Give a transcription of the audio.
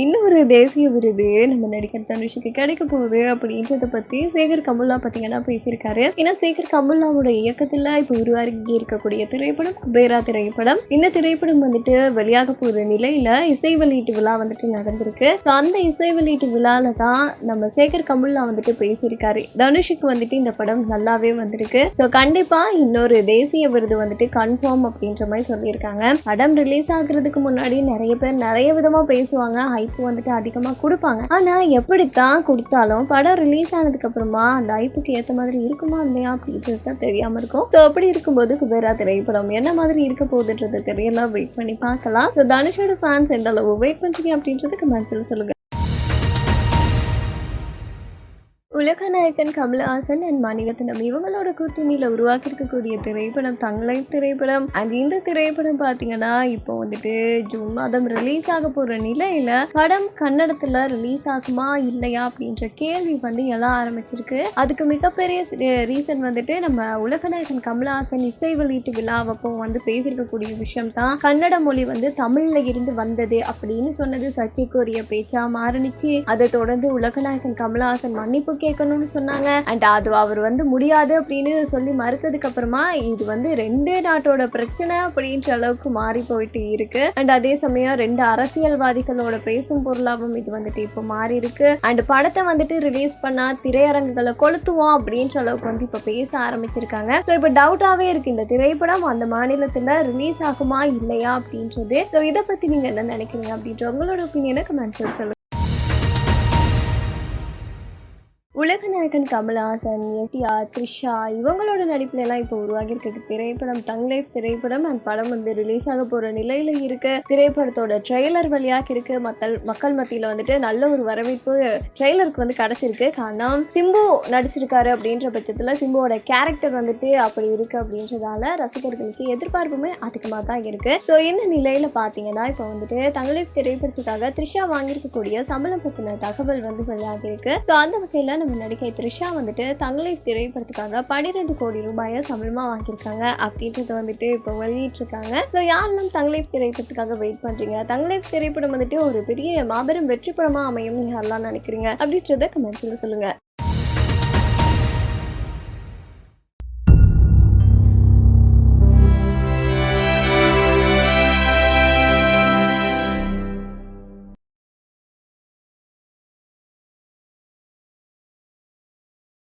இன்னொரு தேசிய விருது நம்ம நடிகர் தனுஷுக்கு கிடைக்க போகுது அப்படின்றத பத்தி சேகர் கமுல்லா பார்த்தீங்கன்னா பேசியிருக்காரு. ஏன்னா சேகர் கமுல்லாவோட இயக்கத்துல இப்போ உருவாகி இருக்கக்கூடிய திரைப்படம் குபேரா திரைப்படம். இந்த திரைப்படம் வந்துட்டு வெளியாக போகிற நிலையில இசை வெளியீட்டு விழா வந்துட்டு நடந்திருக்கு. ஸோ அந்த இசை வெளியீட்டு விழால தான் நம்ம சேகர் கமுல்லா வந்துட்டு பேசியிருக்காரு. தனுஷுக்கு வந்துட்டு இந்த படம் நல்லாவே வந்திருக்கு. ஸோ கண்டிப்பா இன்னொரு தேசிய விருது வந்துட்டு கன்ஃபார்ம் அப்படின்ற மாதிரி சொல்லியிருக்காங்க. படம் ரிலீஸ் ஆகுறதுக்கு முன்னாடி நிறைய பேர் நிறைய விதமா பேசுவாங்க. ஹைப் வந்துட்டு அதிகமா கொடுப்பாங்க. ஆனா எப்படித்தான் கொடுத்தாலும் படம் ரிலீஸ் ஆனதுக்கு அப்புறமா அந்த ஐப்புக்கு ஏத்த மாதிரி இருக்குமா இல்லையா அப்படின்றது தான் தெரியாமல் இருக்கும். ஸோ அப்படி இருக்கும்போது குபேரா திரைப்படம் என்ன மாதிரி இருக்க போகுதுன்றது தெரியல. வெயிட் பண்ணி பார்க்கலாம். ஸோ தனுஷோட ஃபேன்ஸ் எந்த அளவு வெயிட் பண்ணுறீங்க அப்படின்றது கமெண்ட்ஸில் சொல்லுங்க உலகநாயகன் கமல்ஹாசன் அண்ட் மணிரத்னம் இவங்களோட கூட்டணியில் உருவாக்கி இருக்கக்கூடிய திரைப்படம் தங்களை திரைப்படம். அண்ட் இந்த திரைப்படம் பார்த்தீங்கன்னா இப்போ வந்துட்டு ஜூன் மாதம் ரிலீஸ் ஆக போகிற நிலையில் படம் கன்னடத்தில் ரிலீஸ் ஆகுமா இல்லையா அப்படின்ற கேள்வி வந்து எல்லாம் ஆரம்பிச்சிருக்கு. அதுக்கு மிகப்பெரிய ரீசன் வந்துட்டு நம்ம உலகநாயகன் கமலஹாசன் இசை வெளியீட்டு விழாவப்போ வந்து பேசியிருக்கக்கூடிய விஷயம் தான் கன்னட மொழி வந்து தமிழ்ல இருந்து வந்தது அப்படின்னு சொன்னது சர்ச்சைக்குரிய பேச்சா மாறுனுச்சு. அதை தொடர்ந்து உலகநாயகன் கமல்ஹாசன் மன்னிப்பு கேட்கணும்னு சொன்னாங்க. அண்ட் அது அவர் வந்து முடியாது அப்படின்னு சொல்லி மறுத்ததுக்கு அப்புறமா இது வந்து ரெண்டு நாட்டோட பிரச்சனை அப்படின்ற அளவுக்கு மாறி போயிட்டு இருக்கு. அண்ட் அதே சமயம் ரெண்டு அரசியல்வாதிகளோட பேசும் பொருளாகவும் இது வந்துட்டு இப்போ மாறி இருக்கு. அண்ட் படத்தை வந்துட்டு ரிலீஸ் பண்ணா திரையரங்குகளை கொளுத்துவோம் அப்படின்ற அளவுக்கு வந்து இப்போ பேச ஆரம்பிச்சிருக்காங்க. ஸோ இப்போ டவுட்டாவே இருக்கு. இந்த திரைப்படம் அந்த மாநிலத்தில் ரிலீஸ் ஆகுமா இல்லையா அப்படின்றது. ஸோ இதை பத்தி நீங்க என்ன நினைக்கிறீங்க அப்படின்ற உங்களோட ஒப்பீனியனை கமெண்ட்ஸ் சொல்லுங்க உலகநாயகன் கமல்ஹாசன் எஸ்டிஆர் த்ரிஷா இவங்களோட நடிப்புலலாம் இப்போ உருவாகியிருக்கு திரைப்படம் தங்களை திரைப்படம் அண்ட் படம் வந்து ரிலீஸ் ஆக போகிற நிலையில் இருக்க. திரைப்படத்தோட ட்ரெய்லர் வழியாக இருக்கு. மக்கள் மக்கள் மத்தியில் வந்துட்டு நல்ல ஒரு வரவேற்பு ட்ரெய்லருக்கு வந்து கிடச்சிருக்கு. காரணம் சிம்பு நடிச்சிருக்காரு அப்படின்ற பட்சத்தில் சிம்புவோட கேரக்டர் வந்துட்டு அப்படி இருக்குது அப்படின்றதால ரசிகர்களுக்கு எதிர்பார்ப்புமே அதிகமாக தான் இருக்குது ஸோ இந்த நிலையில் பார்த்தீங்கன்னா இப்போ வந்துட்டு தங்களை திரைப்படத்துக்காக த்ரிஷா வாங்கியிருக்கக்கூடிய சம்பளம் பற்றின தகவல் வந்து வெளியாகிருக்கு ஸோ அந்த வகையில் நம்ம நடிகை த்ரிஷா வந்துட்டு தங்களை திரைப்படத்துக்காக பன்னிரெண்டு கோடி ரூபாயை சம்பளமாக வாங்கியிருக்காங்க அப்படின்றத வந்துட்டு இப்போ வெளியிட்டிருக்காங்க. ஸோ யாரெல்லாம் தங்களை திரைப்படத்துக்காக வெயிட் பண்ணுறீங்க தங்களை திரைப்படம் வந்துட்டு ஒரு பெரிய மாபெரும் வெற்றி படமாக அமையும் யாரெல்லாம் நினைக்கிறீங்க? அப்படின்றத கமெண்ட்ஸில் சொல்லுங்கள்